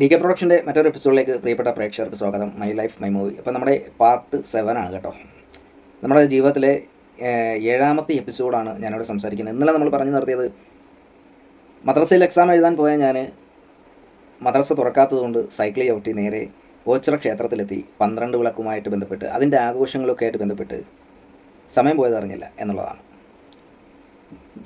D K പ്രൊഡക്ഷന്റെ മറ്റൊരു എപ്പിസോഡിലേക്ക് പ്രിയപ്പെട്ട പ്രേക്ഷകർക്ക് സ്വാഗതം. മൈ ലൈഫ് മൈ മൂവി അപ്പോൾ നമ്മുടെ പാർട്ട് സെവൻ ആണ് കേട്ടോ. നമ്മുടെ ജീവിതത്തിലെ ഏഴാമത്തെ എപ്പിസോഡാണ് ഞാനിവിടെ സംസാരിക്കുന്നത്. ഇന്നലെ നമ്മൾ പറഞ്ഞു നിർത്തിയത് മദ്രസയിൽ എക്സാം എഴുതാൻ പോയ ഞാൻ മദ്രസ തുറക്കാത്തതുകൊണ്ട് സൈക്കിൾ ചവിട്ടി നേരെ ഓച്ചിറ ക്ഷേത്രത്തിലെത്തി പന്ത്രണ്ട് വിളക്കുമായിട്ട് ബന്ധപ്പെട്ട് അതിന്റെ ആഘോഷങ്ങളൊക്കെ ആയിട്ട് ബന്ധപ്പെട്ട് സമയം പോയതറിഞ്ഞില്ല എന്നുള്ളതാണ്.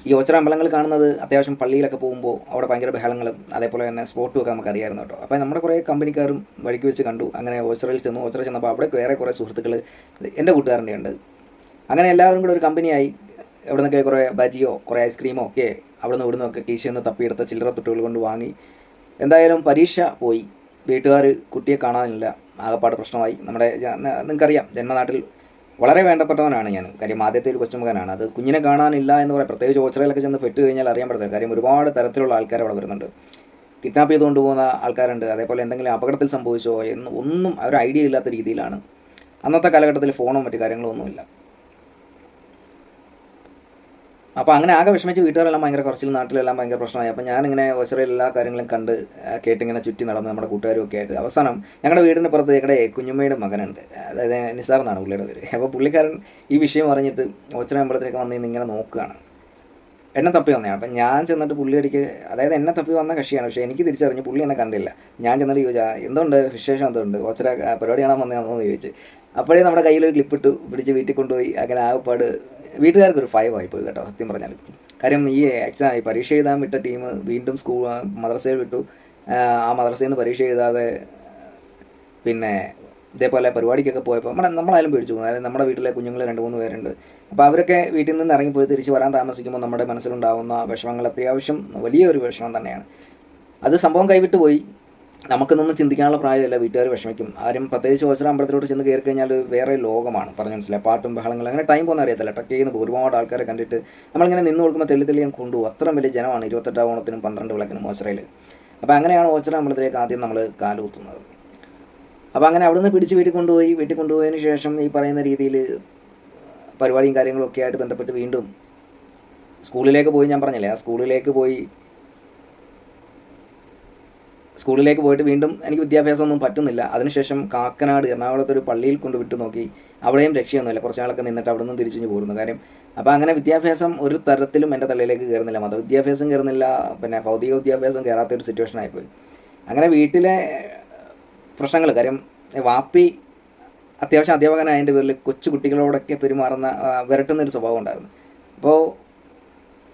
ഈ ഓച്ചിറ അമ്പലങ്ങൾ കാണുന്നത് അത്യാവശ്യം പള്ളിയിലൊക്കെ പോകുമ്പോൾ അവിടെ ഭയങ്കര ബഹളങ്ങളും അതേപോലെ തന്നെ സ്പോട്ടും ഒക്കെ നമുക്ക് അറിയാമായിരുന്നു കേട്ടോ. അപ്പോൾ നമ്മുടെ കുറേ കമ്പനിക്കാരും വഴിക്ക് വെച്ച് കണ്ടു. അങ്ങനെ ഓച്ചിറയിൽ ചെന്നു. ഓച്ചിറ ചെന്നപ്പോൾ അവിടെ വേറെ കുറേ സുഹൃത്തുക്കൾ എന്റെ കൂട്ടുകാരന്റെ ഉണ്ട് അങ്ങനെ എല്ലാവരും കൂടെ ഒരു കമ്പനിയായി. എവിടെ നിന്നൊക്കെ കുറേ ബജിയോ കുറേ ഐസ്ക്രീമോ ഒക്കെ അവിടെ നിന്ന് ഇവിടുന്ന് ഒക്കെ കീശയിൽ നിന്ന് തപ്പിയെടുത്ത ചില്ലറ തുട്ടുകൾ കൊണ്ട് വാങ്ങി. എന്തായാലും പരീക്ഷ പോയി. വീട്ടുകാർ കുട്ടിയെ കാണാനില്ല. ആകപ്പാട് പ്രശ്നമായി. നമ്മുടെ നിങ്ങൾക്കറിയാം. ജന്മനാട്ടിൽ വളരെ വേണ്ടപ്പെട്ടവനാണ് ഞാൻ കാര്യം ആദ്യത്തെ ഒരു കൊച്ചുമകനാണ്. അത് കുഞ്ഞിനെ കാണാനില്ല എന്ന് പറയാം പ്രത്യേകിച്ച് ഓച്ചറയിലൊക്കെ ചെന്ന് പെട്ട് കഴിഞ്ഞാൽ അറിയാൻ പറ്റത്തില്ല. കാര്യം ഒരുപാട് തരത്തിലുള്ള ആൾക്കാർ അവിടെ വരുന്നുണ്ട്. കിഡ്നാപ്പ് ചെയ്ത് കൊണ്ടുപോകുന്ന ആൾക്കാരുണ്ട്. അതേപോലെ എന്തെങ്കിലും അപകടത്തിൽ സംഭവിച്ചോ എന്ന് ഒന്നും ഒരു ഐഡിയ ഇല്ലാത്ത രീതിയിലാണ്. അന്നത്തെ കാലഘട്ടത്തിൽ ഫോണും മറ്റു കാര്യങ്ങളോ ഒന്നുമില്ല അപ്പോൾ അങ്ങനെ ആകെ വിഷമിച്ച് വീട്ടുകാരെല്ലാം ഭയങ്കര കുറച്ചിൽ നാട്ടിലെല്ലാം ഭയങ്കര പ്രശ്നമായി. അപ്പോൾ ഞാനിങ്ങനെ ഒച്ചറയിൽ എല്ലാ കാര്യങ്ങളും കണ്ട് കേട്ടിങ്ങനെ ചുറ്റി നടന്ന് നമ്മുടെ കൂട്ടുകാരും ഒക്കെ ആയിട്ട്. അവസാനം ഞങ്ങളുടെ വീടിന്റെ പുറത്ത് ഞങ്ങളുടെ കുഞ്ഞുമ്മയുടെ മകനുണ്ട്. അതായത് നിസാർ എന്നാണ് പുള്ളിയുടെ പേര്. അപ്പോൾ പുള്ളിക്കാരൻ ഈ വിഷയം അറിഞ്ഞിട്ട് ഒച്ചറ അമ്പലത്തിലേക്ക് വന്ന് ഇങ്ങനെ നോക്കുകയാണ്. എന്നെ തപ്പി വന്നതാണ്. അപ്പം ഞാൻ ചെന്നിട്ട് പുള്ളിയടിക്ക് അതായത് എന്നെ തപ്പി വന്ന കക്ഷിയാണ്. പക്ഷേ എനിക്ക് തിരിച്ചറിഞ്ഞ് പുള്ളി എന്നെ കണ്ടില്ല. ഞാൻ ചെന്നിട്ട് ചോദിച്ചാൽ എന്തുണ്ട്? വിശേഷം എന്തുണ്ട്? ഒച്ചര പരിപാടിയാണോ വന്നതാണെന്ന് ചോദിച്ചു. അപ്പോഴേ നമ്മുടെ കയ്യിലൊരു ഇട്ടു പിടിച്ച് വീട്ടിൽ കൊണ്ടുപോയി. അങ്ങനെ ആകപ്പാട് വീട്ടുകാർക്ക് ഒരു ഫൈവ് ആയിപ്പോയി കേട്ടോ സത്യം പറഞ്ഞാൽ. കാര്യം ഈ എക്സാം ഈ പരീക്ഷ എഴുതാൻ വിട്ട ടീം വീണ്ടും സ്കൂൾ മദ്രസയിൽ വിട്ടു. ആ, മദ്രസയിൽ നിന്ന് പരീക്ഷ എഴുതാതെ പിന്നെ ഇതേപോലെ പരിപാടിക്കൊക്കെ പോയപ്പോൾ നമ്മുടെ നമ്മളായാലും പേടിച്ചു അതായത് നമ്മുടെ വീട്ടിലെ കുഞ്ഞുങ്ങൾ രണ്ട് മൂന്ന് പേരുണ്ട്. അപ്പോൾ അവരൊക്കെ വീട്ടിൽ നിന്ന് ഇറങ്ങിപ്പോയി തിരിച്ച് വരാൻ താമസിക്കുമ്പോൾ നമ്മുടെ മനസ്സിലുണ്ടാകുന്ന വിഷമങ്ങൾ അത്യാവശ്യം വലിയൊരു വിഷമം തന്നെയാണ്. അത് സംഭവം കൈവിട്ട് പോയി. നമുക്കൊന്നും ചിന്തിക്കാനുള്ള പ്രായമല്ല. വീട്ടുകാർ വിഷമിക്കും. ആരും പ്രത്യേകിച്ച് ഓച്ചിറ അമ്പലത്തിലോട്ട് ചെന്ന് കയറി കഴിഞ്ഞാൽ വേറെ ലോകമാണ്. പറഞ്ഞു മനസ്സിലായി? പാട്ടും ബഹളങ്ങളും അങ്ങനെ ടൈം പോകുന്ന അറിയത്തില്ല. ട്രക്ക് ചെയ്യുന്ന. ഒരുപാട് ആൾക്കാരെ കണ്ടിട്ട് നമ്മളിങ്ങനെ നിന്ന് കൊടുക്കുമ്പോൾ തെളി തെളിയാൻ കൊണ്ടുപോകും. അത്രയും വലിയ ജനമാണ്. ഇരുപത്തെട്ടാം ഓണത്തിനും പന്ത്രണ്ട് വിളക്കിനും ഓച്ചിറയിൽ. അപ്പോൾ അങ്ങനെയാണ് ഓച്ചിറ അമ്പലത്തിലേക്ക് ആദ്യം നമ്മൾ കാലുകുത്തുന്നത് അപ്പോൾ അങ്ങനെ അവിടുന്ന് പിടിച്ച് വീട്ടിൽ കൊണ്ടുപോയി. വീട്ടിൽ കൊണ്ടുപോയതിന് ശേഷം ഈ പറയുന്ന രീതിയിൽ പരിപാടിയും കാര്യങ്ങളൊക്കെ ആയിട്ട് ബന്ധപ്പെട്ട് വീണ്ടും സ്കൂളിലേക്ക് പോയി ഞാൻ പറഞ്ഞില്ലേ? ആ സ്കൂളിലേക്ക് പോയി സ്കൂളിലേക്ക് പോയിട്ട് വീണ്ടും എനിക്ക് വിദ്യാഭ്യാസമൊന്നും പറ്റുന്നില്ല. അതിനുശേഷം കാക്കനാട് എറണാകുളത്ത് ഒരു പള്ളിയിൽ കൊണ്ട് വിട്ടു നോക്കി. അവിടെയും രക്ഷയൊന്നുമില്ല. കുറച്ച് നാളൊക്കെ നിന്നിട്ട് അവിടെ നിന്ന് തിരിച്ചു പോരുന്നു. കാര്യം അപ്പോൾ അങ്ങനെ വിദ്യാഭ്യാസം ഒരു തരത്തിലും എന്റെ തലയിലേക്ക് കയറുന്നില്ല. മതവിദ്യാഭ്യാസം കയറുന്നില്ല. പിന്നെ ഭൗതിക വിദ്യാഭ്യാസം കയറാത്ത ഒരു സിറ്റുവേഷൻ ആയിപ്പോയി. അങ്ങനെ വീട്ടിലെ പ്രശ്നങ്ങൾ കാര്യം വാപ്പി അത്യാവശ്യം അധ്യാപകനായതിന്റെ പേരിൽ കൊച്ചു കുട്ടികളോടൊക്കെ പെരുമാറുന്ന വിരട്ടുന്ന ഒരു സ്വഭാവം ഉണ്ടായിരുന്നു. അപ്പോൾ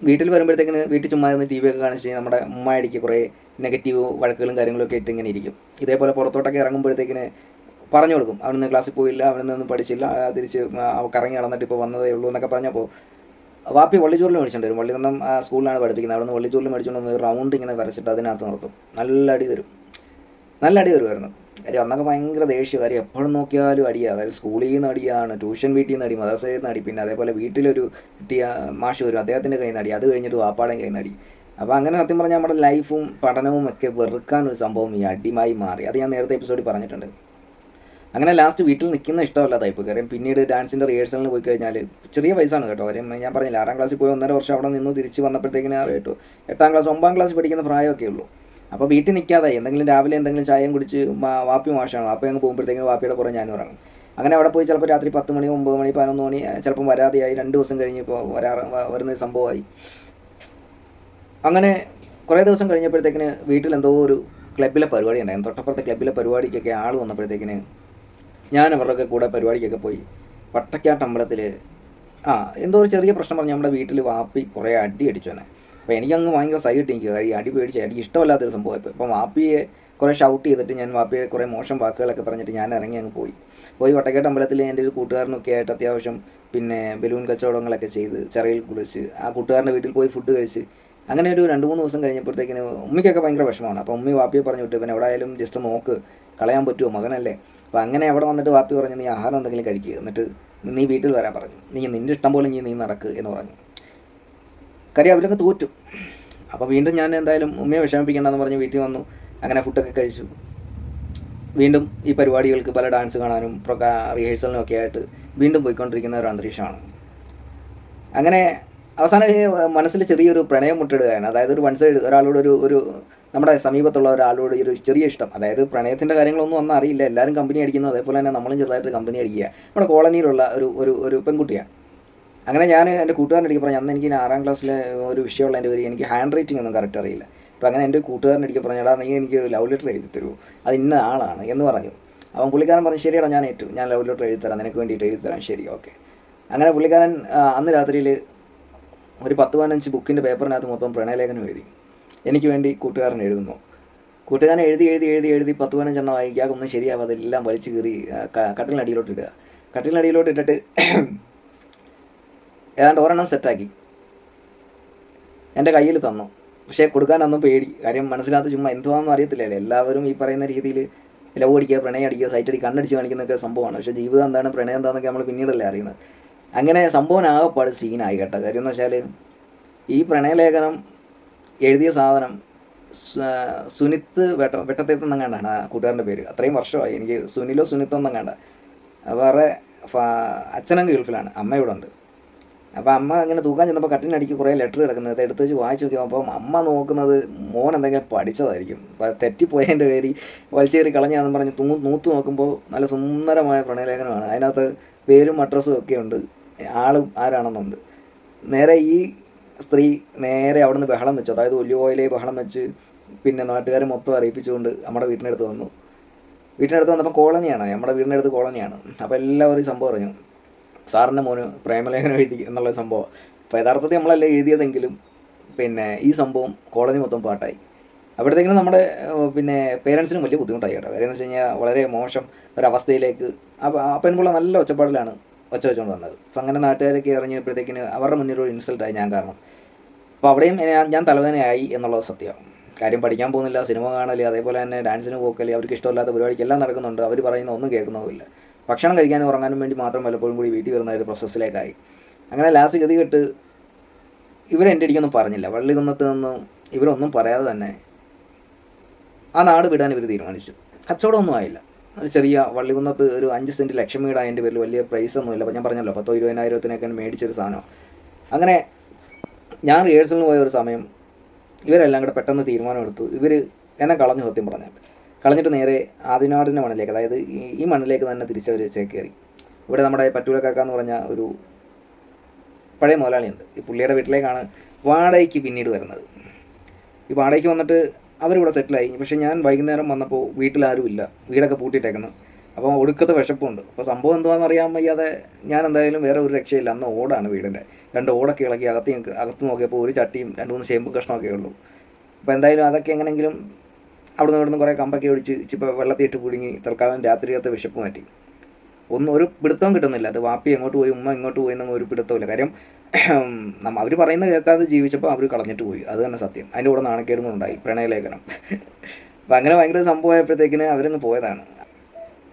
വീട്ടിൽ വരുമ്പോഴത്തേക്കിന് വീട്ടിൽ ചുമ്മാ ഇരുന്ന് ടി വി ഒക്കെ കാണിച്ച് നമ്മുടെ ഉമ്മയടിക്ക് കുറേ നെഗറ്റീവ് വഴക്കുകളും കാര്യങ്ങളൊക്കെ ഇട്ട് ഇങ്ങനെ ഇരിക്കും. ഇതേപോലെ പുറത്തോട്ടൊക്കെ ഇറങ്ങുമ്പോഴത്തേക്കിന് പറഞ്ഞു കൊടുക്കും. അവിടുന്ന് ക്ലാസ്സിൽ പോയില്ല അവിടെ നിന്നൊന്നും പഠിച്ചില്ല തിരിച്ച് കറങ്ങി നടന്നിട്ട് ഇപ്പോൾ വന്നതേ ഉള്ളൂ എന്നൊക്കെ പറഞ്ഞപ്പോൾ വാപ്പി വള്ളിച്ചോറിൽ മേടിച്ചിട്ടുണ്ട് വരും. വള്ളികുന്നം ആ, സ്കൂളിലാണ് പഠിപ്പിക്കുന്നത്. അവിടെ നിന്ന് വള്ളിച്ചോറിൽ മേടിച്ചുകൊണ്ട് വന്ന് റൗണ്ട് ഇങ്ങനെ വരച്ചിട്ട് അതിനകത്ത് നിർത്തും. നല്ല അടി തരും. നല്ല അടി വരുമായിരുന്നു കാര്യം അന്നൊക്കെ ഭയങ്കര ദേഷ്യം. കാര്യം എപ്പോഴും നോക്കിയാലും അടിയാണ് കാര്യം സ്കൂളിൽ നിന്ന് അടിയാണ് ട്യൂഷൻ വീട്ടിൽ നിന്ന് അടി മദ്രസയിൽ നിന്ന് അടി പിന്നെ അതേപോലെ വീട്ടിലൊരു കിട്ടിയ മാഷ് വരും. അദ്ദേഹത്തിന്റെ കയ്യിൽ നിന്ന് അടി അത് കഴിഞ്ഞിട്ട് വാപ്പാടെ കയ്യിൽ നിന്ന് അടി. അപ്പോൾ അങ്ങനെ സത്യം പറഞ്ഞാൽ നമ്മുടെ ലൈഫും പഠനവും ഒക്കെ വെറുക്കാൻ ഒരു സംഭവം ഈ അടിമായി മാറി. അത് ഞാൻ നേരത്തെ എപ്പിസോഡിൽ പറഞ്ഞിട്ടുണ്ട്. അങ്ങനെ ലാസ്റ്റ് വീട്ടിൽ നിൽക്കുന്ന ഇഷ്ടമല്ല തൈപ്പ് കാര്യം പിന്നീട് ഡാൻസിന്റെ റിഹേഴ്സലിന് പോയി കഴിഞ്ഞാൽ ചെറിയ വയസ്സാണ് കേട്ടോ. കാര്യം ഞാൻ പറഞ്ഞില്ല ആറാം ക്ലാസ്സിൽ പോയി ഒന്നര വർഷം അവിടെ നിന്ന് തിരിച്ച് വന്നപ്പോഴത്തേക്കിന് കേട്ടു എട്ടാം ക്ലാസ് ഒമ്പതാം ക്ലാസ് പഠിക്കുന്ന പ്രായമൊക്കെ ഉള്ളൂ. അപ്പോൾ വീട്ടിൽ നിൽക്കാതെ എന്തെങ്കിലും രാവിലെ എന്തെങ്കിലും ചായയും കുടിച്ച് വാപ്പി മാഷാണ്. വാപ്പി അങ്ങ് പോകുമ്പോഴത്തേക്കും വാപ്പിയുടെ പുറം ഞാനും ഇറങ്ങും അങ്ങനെ അവിടെ പോയി ചിലപ്പോൾ രാത്രി പത്ത് മണി ഒമ്പത് മണി പതിനൊന്ന് മണി ചിലപ്പം വരാതെയായി. രണ്ട് ദിവസം കഴിഞ്ഞ് ഇപ്പോൾ വരാറ് വ- വരുന്ന സംഭവമായി. അങ്ങനെ കുറേ ദിവസം കഴിഞ്ഞപ്പോഴത്തേക്കിന് വീട്ടിൽ എന്തോ ഒരു ക്ലബിലെ പരിപാടി ഉണ്ടായിരുന്നു. തൊട്ടപ്പുറത്തെ ക്ലബിലെ പരിപാടിക്കൊക്കെ ആൾ വന്നപ്പോഴത്തേക്കിന് ഞാൻ അവരുടെയൊക്കെ കൂടെ പരിപാടിക്കൊക്കെ പോയി വട്ടക്കാട്ടമ്പലത്തിൽ ആ എന്തോ ഒരു ചെറിയ പ്രശ്നം പറഞ്ഞു നമ്മുടെ വീട്ടിൽ വാപ്പി കുറേ അടി അടിച്ചു തന്നെ അപ്പോൾ എനിക്കങ്ങ് ഭയങ്കര സൈഡ് എനിക്ക് കാര്യം അടി പേടിച്ച് എനിക്ക് ഇഷ്ടമല്ലാത്തൊരു സംഭവം ഇപ്പോൾ ഇപ്പം വാപ്പിയെ കുറേ ഷൗട്ട് ചെയ്തിട്ട് ഞാൻ വാപ്പിയെ കുറേ മോശം വാക്കുകളൊക്കെ പറഞ്ഞിട്ട് ഞാൻ ഇറങ്ങി അങ്ങ് പോയി. പോയി വട്ടക്കേട്ട് അമ്പലത്തിൽ എന്റെ ഒരു കൂട്ടുകാരനൊക്കെ ആയിട്ട് അത്യാവശ്യം പിന്നെ ബലൂൺ കച്ചവടങ്ങളൊക്കെ ചെയ്ത് ചെറിയിൽ കുളിച്ച് ആ കൂട്ടുകാരന്റെ വീട്ടിൽ പോയി ഫുഡ് കഴിച്ച് അങ്ങനെ ഒരു രണ്ട് മൂന്ന് ദിവസം കഴിഞ്ഞപ്പോഴത്തേക്കിന് ഉമ്മയ്ക്കൊക്കെ ഭയങ്കര വിഷമമാണ്. അപ്പോൾ ഉമ്മി വാപ്പിയെ പറഞ്ഞു വിട്ട് പിന്നെ എവിടെയായാലും ജസ്റ്റ് നോക്ക് കളയാൻ പറ്റുമോ മകനല്ലേ? അപ്പോൾ അങ്ങനെ എവിടെ വന്നിട്ട് വാപ്പി പറഞ്ഞു നീ ആഹാരം എന്തെങ്കിലും കഴിക്കുക എന്നിട്ട് നീ വീട്ടിൽ വരാൻ പറഞ്ഞു. നീ നിന്റെ ഇഷ്ടം പോലെ നീ നീ നടക്കുക എന്ന് പറഞ്ഞു. കാര്യം അവരൊക്കെ തോറ്റു. അപ്പോൾ വീണ്ടും ഞാൻ എന്തായാലും ഉമ്മയെ വിഷമിപ്പിക്കേണ്ടെന്ന് പറഞ്ഞ് വീട്ടിൽ വന്നു. അങ്ങനെ ഫുഡൊക്കെ കഴിച്ചു. വീണ്ടും ഈ പരിപാടികൾക്ക് പല ഡാൻസ് കാണാനും റിഹേഴ്സലിനും ഒക്കെ ആയിട്ട് വീണ്ടും പോയിക്കൊണ്ടിരിക്കുന്ന ഒരു അന്തരീക്ഷമാണ്. അങ്ങനെ അവസാനം മനസ്സിൽ ചെറിയൊരു പ്രണയം മുട്ടിടുകയാണ്. അതായത് ഒരു വൺ സൈഡ് ഒരാളോട് ഒരു ഒരു നമ്മുടെ സമീപത്തുള്ള ഒരാളോട് ഒരു ചെറിയ ഇഷ്ടം. അതായത് പ്രണയത്തിന്റെ കാര്യങ്ങളൊന്നും ഒന്നും അറിയില്ല. എല്ലാവരും കമ്പനി അടിക്കുന്നു. അതേപോലെ തന്നെ നമ്മളും ചെറുതായിട്ട് കമ്പനി അടിക്കുക. നമ്മുടെ കോളനിയിലുള്ള ഒരു ഒരു ഒരു പെൺകുട്ടിയാണ്. അങ്ങനെ ഞാൻ എന്റെ കൂട്ടുകാരനടിക്ക് പറഞ്ഞു അന്ന് എനിക്ക് ആറാം ക്ലാസ്സിലെ ഒരു വിഷയമുള്ള എന്റെ പേര് എനിക്ക് ഹാൻഡ് റൈറ്റിംഗ് ഒന്നും കറക്റ്റ് അറിയില്ല. അപ്പോൾ അങ്ങനെ എന്റെ കൂട്ടുകാരനടിക്ക് പറഞ്ഞു എടാ നീ എനിക്ക് ലവ് ലെറ്റർ എഴുതി തരൂ. അത് ഇന്ന ആളാണ് എന്ന് പറഞ്ഞു. അവൻ പുള്ളിക്കാരൻ പറഞ്ഞു ശരിയടാ ഞാൻ ഏറ്റു. ഞാൻ ലവ് ലെറ്റർ എഴുതി തരാം. നിനക്ക് വേണ്ടിയിട്ട് എഴുതി തരാം. ശരി ഓക്കെ അങ്ങനെ പുള്ളിക്കാരൻ അന്ന് രാത്രിയിൽ ഒരു പത്ത് പതിനഞ്ച് ബുക്കിന്റെ പേപ്പറിനകത്ത് മൊത്തം പ്രണയലേഖനം എഴുതി. എനിക്ക് വേണ്ടി കൂട്ടുകാരൻ എഴുതുന്നു. കൂട്ടുകാരൻ എഴുതി എഴുതി എഴുതി എഴുതി പത്ത് പതിനഞ്ചെണ്ണം വായിക്കാകൊന്നും ശരിയാവാതെ എല്ലാം വലിച്ചു കീറി ആ, ക- കട്ടിലിനടിയിലോട്ട് ഇടുക. കട്ടിലിനടിയിലോട്ട് ഇട്ടിട്ട് ഏതാണ്ട് ഒരെണ്ണം സെറ്റാക്കി. എന്റെ കയ്യിൽ തന്നു. പക്ഷേ കൊടുക്കാനൊന്നും പേടി. കാര്യം മനസ്സിലാത്ത ചുമ്മാ എന്തുവാണെന്ന് അറിയത്തില്ലല്ലോ എല്ലാവരും ഈ പറയുന്ന രീതിയിൽ ലവ് അടിക്കുക പ്രണയം അടിക്കുക സൈറ്റ് അടി കണ്ണടിച്ച് കാണിക്കുന്നൊക്കെ സംഭവമാണ്. പക്ഷേ ജീവിതം എന്താണ് പ്രണയം എന്താണെന്നൊക്കെ നമ്മൾ പിന്നീടല്ലേ അറിയുന്നത്. അങ്ങനെ സംഭവം ആകെപ്പാട് സീനായി കേട്ടോ. കാര്യം എന്ന് വെച്ചാൽ ഈ പ്രണയലേഖനം എഴുതിയ സാധനം സുനിത്ത് വെട്ട വെട്ടത്തേത്ത് എന്നങ്ങാണ്ടാണ് ആ കൂട്ടുകാരന്റെ പേര്. അത്രയും വർഷമായി എനിക്ക് സുനിലോ സുനിത്തോ എന്നങ്ങാണ്ട. വേറെ അച്ഛനും ഗൾഫിലാണ്. അമ്മ ഇവിടെ ഉണ്ട്. അപ്പോൾ അമ്മ അങ്ങനെ തൂക്കാൻ ചെന്നപ്പോൾ കട്ടിനടിക്ക് കുറേ ലെറ്റർ കിടക്കുന്നത്. എടുത്ത് വെച്ച് വായിച്ച് അപ്പം അമ്മ നോക്കുന്നത് മോൻ എന്തെങ്കിലും പഠിച്ചതായിരിക്കും. തെറ്റിപ്പോയതിന്റെ പേര് വലിച്ചേറി കളഞ്ഞാന്ന് പറഞ്ഞ് തൂ നൂത്ത് നോക്കുമ്പോൾ നല്ല സുന്ദരമായ പ്രണയലേഖനമാണ്. അതിനകത്ത് പേരും അഡ്രസ്സും ഒക്കെ ഉണ്ട്. ആളും ആരാണെന്നുണ്ട്. നേരെ ഈ സ്ത്രീ നേരെ അവിടുന്ന് ബഹളം വെച്ചു. അതായത് ഒല്ലിയോയിലെ ബഹളം വെച്ച് പിന്നെ നാട്ടുകാരെ മൊത്തം അറിയിപ്പിച്ചുകൊണ്ട് നമ്മുടെ വീട്ടിനടുത്ത് വന്നു. വീട്ടിനടുത്ത് വന്നപ്പോൾ കോളനിയാണ്. നമ്മുടെ വീടിനടുത്ത് കോളനിയാണ്. അപ്പോൾ എല്ലാവരും സംഭവം അറിഞ്ഞു. സാറിന്റെ മോന് പ്രേമലേഖനം എഴുതി എന്നുള്ള സംഭവം. അപ്പോൾ യഥാർത്ഥത്തിൽ നമ്മളല്ല എഴുതിയതെങ്കിലും പിന്നെ ഈ സംഭവം കോളനി മൊത്തം പാട്ടായി. അപ്പോഴത്തേക്കിനും നമ്മുടെ പിന്നെ പേരൻസിനും വലിയ ബുദ്ധിമുട്ടായി കേട്ടോ. കാര്യം എന്ന് വെച്ച് കഴിഞ്ഞാൽ വളരെ മോശം ഒരവസ്ഥയിലേക്ക് അപ്പോൾ ആ പെൺപിള്ള നല്ല ഒച്ചപ്പാടിലാണ് ഒച്ച വെച്ചുകൊണ്ട് വന്നത്. അപ്പം അങ്ങനെ നാട്ടുകാരൊക്കെ ഇറങ്ങിയപ്പോഴത്തേക്കിന് അവരുടെ മുന്നിൽ ഒരു ഇൻസൾട്ടായി ഞാൻ കാരണം. അപ്പോൾ അവിടെയും ഞാൻ ഞാൻ തലവേദനയായി എന്നുള്ളത് സത്യമാണ് കാര്യം പഠിക്കാൻ പോകുന്നില്ല സിനിമ കാണൽ അതേപോലെ തന്നെ ഡാൻസിന് പോക്കൽ അവർക്ക് ഇഷ്ടമില്ലാത്ത പരിപാടിക്ക് എല്ലാം നടക്കുന്നുണ്ട്. അവർ പറയുന്ന ഒന്നും കേൾക്കുന്നതുമില്ല. ഭക്ഷണം കഴിക്കാനും ഉറങ്ങാനും വേണ്ടി മാത്രം വല്ലപ്പോഴും കൂടി വീട്ടിൽ വരുന്ന ഒരു പ്രോസസ്സിലേക്കായി അങ്ങനെ ലാസ്റ്റ് ഗതി കെട്ട് ഇവരെന്റെ അടിക്കൊന്നും പറഞ്ഞില്ല. വള്ളി കുന്നത്ത് നിന്നും ഇവരൊന്നും പറയാതെ തന്നെ ആ നാട് വിടാൻ ഇവർ തീരുമാനിച്ചു. കച്ചവടമൊന്നും ആയില്ല. ഒരു ചെറിയ വള്ളികുന്നത്ത് ഒരു അഞ്ച് സെന്റ് ലക്ഷം ലക്ഷ്മിയുടെ അതിന്റെ പേരിൽ വലിയ പ്രൈസ് ഒന്നും ഇല്ല. അപ്പോൾ ഞാൻ പറഞ്ഞല്ലോ പത്തോ ഇരുപതിനായിരത്തിനൊക്കെ മേടിച്ചൊരു സാധനം. അങ്ങനെ ഞാൻ റിഹേഴ്സലിന് പോയ ഒരു സമയം ഇവരെല്ലാം കൂടെ പെട്ടെന്ന് തീരുമാനമെടുത്തു. ഇവർ എന്നെ കളഞ്ഞു സത്യം പറഞ്ഞാൽ. കളഞ്ഞിട്ട് നേരെ ആദിനാടിന്റെ മണ്ണിലേക്ക് അതായത് ഈ മണ്ണിലേക്ക് തന്നെ തിരിച്ചവർ ചേക്കേറി. ഇവിടെ നമ്മുടെ പറ്റൂലക്കാക്ക എന്ന് പറഞ്ഞ ഒരു പഴയ മുതലാളിയുണ്ട്. ഈ പുള്ളിയുടെ വീട്ടിലേക്കാണ് വാടകയ്ക്ക് പിന്നീട് വരുന്നത്. ഈ വാടകയ്ക്ക് വന്നിട്ട് അവരിവിടെ സെറ്റിലായി. പക്ഷേ ഞാൻ വൈകുന്നേരം വന്നപ്പോൾ വീട്ടിലാരും ഇല്ല വീടൊക്കെ പൂട്ടിയിട്ടേക്കുന്നു. അപ്പോൾ ഒടുക്കത്തെ വിശപ്പുണ്ട്. അപ്പോൾ സംഭവം എന്തുവാണെന്ന് അറിയാൻ വയ്യാതെ ഞാൻ എന്തായാലും വേറെ ഒരു രക്ഷയില്ല. അന്ന് ഓടാണ് വീടിന്റെ. രണ്ട് ഓടൊക്കെ ഇളക്കി അകത്ത് അകത്ത് നോക്കിയപ്പോൾ ഒരു ചട്ടിയും രണ്ട് മൂന്ന് ചേമ്പ് കഷ്ണമൊക്കെ ഉള്ളൂ. അപ്പോൾ എന്തായാലും അതൊക്കെ എങ്ങനെയെങ്കിലും അവിടുന്ന് ഇവിടുന്ന് കുറേ കമ്പൊക്കെ ഒടിച്ച് ഇച്ചിപ്പോൾ വെള്ളത്തിയിട്ട് പുഴുങ്ങി തൽക്കാലം രാത്രിയത്തെ വിശപ്പ് മാറ്റി. ഒന്നും ഒരു പിടുത്തവും കിട്ടുന്നില്ല. അത് വാപ്പി എങ്ങോട്ട് പോയി ഉമ്മ ഇങ്ങോട്ട് പോയി എന്നൊന്നും ഒരു പിടുത്തമില്ല കാര്യം നമ്മ അവർ പറയുന്നത് കേൾക്കാതെ ജീവിച്ചപ്പോൾ അവർ കളഞ്ഞിട്ട് പോയി. അത് തന്നെ സത്യം. അതിന്റെ കൂടെ നാണക്കേടും ഉണ്ടായി. പ്രണയലേഖനം. അപ്പം അങ്ങനെ ഭയങ്കര സംഭവമായപ്പോഴത്തേക്കിന് അവരങ്ങ് പോയതാണ്.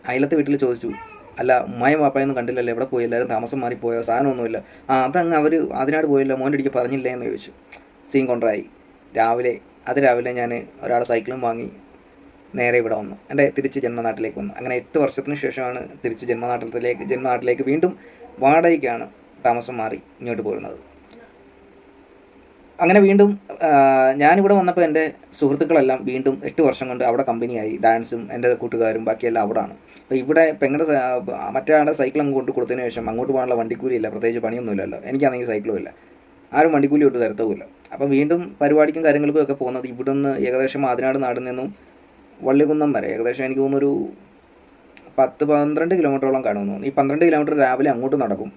അയലത്തെ വീട്ടിൽ ചോദിച്ചു അല്ല ഉമ്മായും വാപ്പായൊന്നും കണ്ടില്ലല്ലോ? എവിടെ പോയി? എല്ലാവരും താമസം മാറിപ്പോയോ സാധനമൊന്നുമില്ല. ആ അതങ്ങ് അവർ അതിനാട് പോയില്ല? മോന്റെ അടിക്ക് പറഞ്ഞില്ലേ? എന്ന് ചോദിച്ചു. സീൻ കൊണ്ടായി രാവിലെ അത് രാവിലെ ഞാൻ ഒരാളെ സൈക്കിളും വാങ്ങി നേരെ ഇവിടെ വന്നു. എന്റെ തിരിച്ച് ജന്മനാട്ടിലേക്ക് വന്നു. അങ്ങനെ എട്ട് വർഷത്തിന് ശേഷമാണ് തിരിച്ച് ജന്മനാട്ടിലേക്ക് ജന്മനാട്ടിലേക്ക് വീണ്ടും വാടകയ്ക്കാണ് താമസം മാറി ഇങ്ങോട്ട് പോരുന്നത്. അങ്ങനെ വീണ്ടും ഞാനിവിടെ വന്നപ്പോൾ എന്റെ സുഹൃത്തുക്കളെല്ലാം വീണ്ടും എട്ട് വർഷം കൊണ്ട് അവിടെ കമ്പനിയായി. ഡാൻസും എന്റെ കൂട്ടുകാരും ബാക്കിയെല്ലാം അവിടാണ്. അപ്പോൾ ഇവിടെ പെങ്ങളുടെ മറ്റേ ആളുടെ സൈക്കിൾ അങ്ങോട്ട് കൊടുത്തതിന് ശേഷം അങ്ങോട്ട് പോകാനുള്ള വണ്ടിക്കൂലിയില്ല പ്രത്യേകിച്ച് പണിയൊന്നുമില്ലല്ലോ. എനിക്കാണെങ്കിൽ സൈക്കിളും ഇല്ല. ആരും വണ്ടിക്കൂലി ഒട്ട് തരത്തുമില്ല അപ്പം വീണ്ടും പരിപാടിക്കും കാര്യങ്ങൾക്കും ഒക്കെ പോകുന്നത് ഇവിടുന്ന് ഏകദേശം ആതിനാട് നാടിൽ നിന്നും വള്ളികുന്നം വരെ. ഏകദേശം എനിക്ക് തോന്നുന്നൊരു പത്ത് പന്ത്രണ്ട് കിലോമീറ്ററോളം കാണുമെന്ന് തോന്നുന്നു. ഈ പന്ത്രണ്ട് കിലോമീറ്റർ രാവിലെ അങ്ങോട്ട് നടക്കും.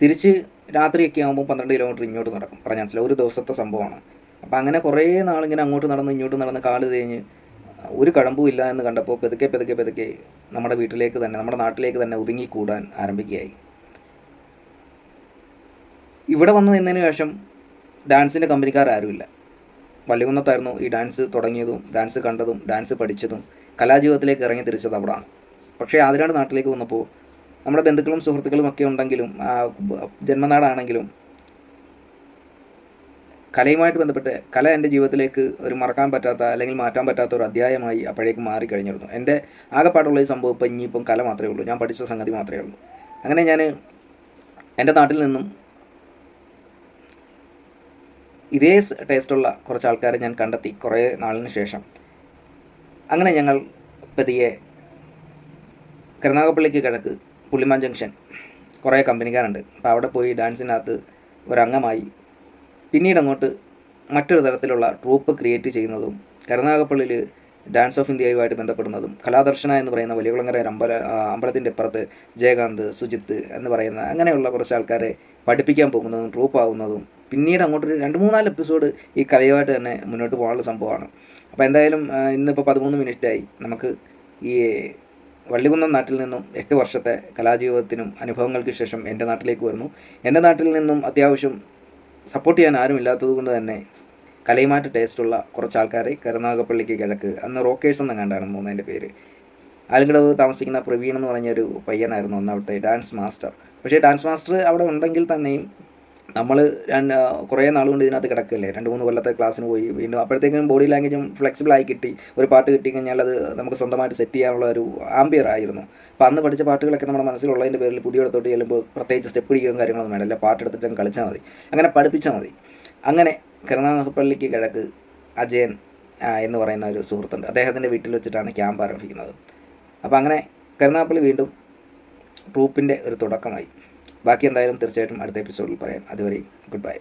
തിരിച്ച് രാത്രിയൊക്കെ ആകുമ്പോൾ പന്ത്രണ്ട് കിലോമീറ്റർ ഇങ്ങോട്ട് നടക്കും. പറഞ്ഞാൽ ഒരു ദിവസത്തെ സംഭവമാണ്. അപ്പം അങ്ങനെ കുറേ നാളിങ്ങനെ അങ്ങോട്ട് നടന്ന് ഇങ്ങോട്ട് നടന്ന് കാൽ തേഞ്ഞ് ഒരു കഴമ്പും ഇല്ല എന്ന് കണ്ടപ്പോൾ പെതുക്കെ പെതുക്കെ പെതുക്കെ നമ്മുടെ വീട്ടിലേക്ക് തന്നെ നമ്മുടെ നാട്ടിലേക്ക് തന്നെ ഒതുങ്ങിക്കൂടാൻ ആരംഭിക്കുകയായി. ഇവിടെ വന്ന് നിന്നതിന് ശേഷം ഡാൻസിന്റെ കമ്പനിക്കാർ ആരുമില്ല. വള്ളികുന്നത്തായിരുന്നു ഈ ഡാൻസ് തുടങ്ങിയതും ഡാൻസ് കണ്ടതും ഡാൻസ് പഠിച്ചതും കലാജീവിതത്തിലേക്ക് ഇറങ്ങി തിരിച്ചത് അവിടാണ്. പക്ഷേ ആതിരാട് നാട്ടിലേക്ക് വന്നപ്പോൾ നമ്മുടെ ബന്ധുക്കളും സുഹൃത്തുക്കളും ഒക്കെ ഉണ്ടെങ്കിലും ജന്മനാടാണെങ്കിലും കലയുമായിട്ട് ബന്ധപ്പെട്ട് കല എന്റെ ജീവിതത്തിലേക്ക് ഒരു മറക്കാൻ പറ്റാത്ത അല്ലെങ്കിൽ മാറ്റാൻ പറ്റാത്ത ഒരു അധ്യായമായി അപ്പോഴേക്ക് മാറിക്കഴിഞ്ഞിരുന്നു എന്റെ ആകെപ്പാടുള്ള ഈ സംഭവം ഇപ്പം ഇനിയിപ്പം കല മാത്രമേ ഉള്ളൂ. ഞാൻ പഠിച്ച സംഗതി മാത്രമേ ഉള്ളൂ. അങ്ങനെ ഞാൻ എന്റെ നാട്ടിൽ നിന്നും ഇതേ ടേസ്റ്റുള്ള കുറച്ച് ആൾക്കാരെ ഞാൻ കണ്ടെത്തി കുറേ നാളിന് ശേഷം. അങ്ങനെ ഞങ്ങൾ പതിയെ കരുനാഗപ്പള്ളിക്ക് കിഴക്ക് പുള്ളിമാൻ ജംഗ്ഷൻ കുറേ കമ്പനിക്കാരുണ്ട്. അപ്പോൾ അവിടെ പോയി ഡാൻസിനകത്ത് ഒരംഗമായി പിന്നീട് അങ്ങോട്ട് മറ്റൊരു തരത്തിലുള്ള ട്രൂപ്പ് ക്രിയേറ്റ് ചെയ്യുന്നതും കരുനാഗപ്പള്ളിയിൽ ഡാൻസ് ഓഫ് ഇന്ത്യയുമായിട്ട് ബന്ധപ്പെടുന്നതും കലാദർശന എന്ന് പറയുന്ന വലിയകുളങ്ങര അമ്പല അമ്പലത്തിന്റെ ഇപ്പുറത്ത് ജയകാന്ത് സുജിത്ത് എന്ന് പറയുന്ന അങ്ങനെയുള്ള കുറച്ച് ആൾക്കാരെ പഠിപ്പിക്കാൻ പോകുന്നതും ട്രൂപ്പ് ആവുന്നതും പിന്നീട് അങ്ങോട്ടൊരു രണ്ട് മൂന്നാൽ എപ്പിസോഡ് ഈ കലയുമായിട്ട് തന്നെ മുന്നോട്ട് പോകാനുള്ള സംഭവമാണ്. അപ്പോൾ എന്തായാലും ഇന്നിപ്പോൾ പതിമൂന്ന് മിനിറ്റായി നമുക്ക് ഈ വള്ളികുന്നം നാട്ടിൽ നിന്നും എട്ട് വർഷത്തെ കലാജീവിതത്തിനും അനുഭവങ്ങൾക്ക് ശേഷം എന്റെ നാട്ടിലേക്ക് വരുന്നു. എന്റെ നാട്ടിൽ നിന്നും അത്യാവശ്യം സപ്പോർട്ട് ചെയ്യാൻ ആരും ഇല്ലാത്തത് കൊണ്ട് തന്നെ കലയുമായിട്ട് ടേസ്റ്റുള്ള കുറച്ച് ആൾക്കാരെ കരുനാഗപ്പള്ളിക്ക് കിഴക്ക്. അന്ന് റോക്കേഴ്സ് എന്ന് കണ്ടാണ് മൂന്നതിന്റെ പേര്. ആലുങ്കടവ് താമസിക്കുന്ന പ്രവീൺ എന്ന് പറഞ്ഞൊരു പയ്യനായിരുന്നു അന്ന് അവിടുത്തെ ഡാൻസ് മാസ്റ്റർ പക്ഷേ ഡാൻസ് മാസ്റ്റർ അവിടെ ഉണ്ടെങ്കിൽ തന്നെയും നമ്മൾ രണ്ട് കുറേ നാൾ കൊണ്ട് ഇതിനകത്ത് കിടക്കല്ലേ? രണ്ട് മൂന്ന് കൊല്ലത്തെ ക്ലാസ്സിന് പോയി വീണ്ടും അപ്പോഴത്തേക്കും ബോഡി ലാംഗ്വേജും ഫ്ലെക്സിബിൾ ആയി കിട്ടി. ഒരു പാട്ട് കിട്ടി കഴിഞ്ഞാൽ അത് നമുക്ക് സ്വന്തമായിട്ട് സെറ്റ് ചെയ്യാനുള്ള ഒരു ആംബിയർ ആയിരുന്നു. അപ്പോൾ അന്ന് പഠിച്ച പാട്ടുകളൊക്കെ നമ്മുടെ മനസ്സിലുള്ളതിന്റെ പേരിൽ പുതിയ ഇടത്തോട്ട് ചെല്ലുമ്പോൾ പ്രത്യേകിച്ച് സ്റ്റെപ്പ് പിടിക്കുകയും കാര്യങ്ങളൊന്നും വേണ്ട. പാട്ടെടുത്തിട്ട് കളിച്ചാൽ മതി. അങ്ങനെ പഠിപ്പിച്ചാൽ മതി. അങ്ങനെ കരുനാഗപ്പള്ളിക്ക് കിഴക്ക് അജയൻ എന്ന് പറയുന്ന ഒരു സുഹൃത്തുണ്ട്. അദ്ദേഹത്തിന്റെ വീട്ടിൽ വെച്ചിട്ടാണ് ക്യാമ്പ് ആരംഭിക്കുന്നത്. അപ്പോൾ അങ്ങനെ കരുനാഗപ്പള്ളി വീണ്ടും ട്രൂപ്പിന്റെ ഒരു തുടക്കമായി. ബാക്കി എന്തായാലും തീർച്ചയായിട്ടും അടുത്ത എപ്പിസോഡിൽ പറയാം. അതുവരെയും ഗുഡ് ബൈ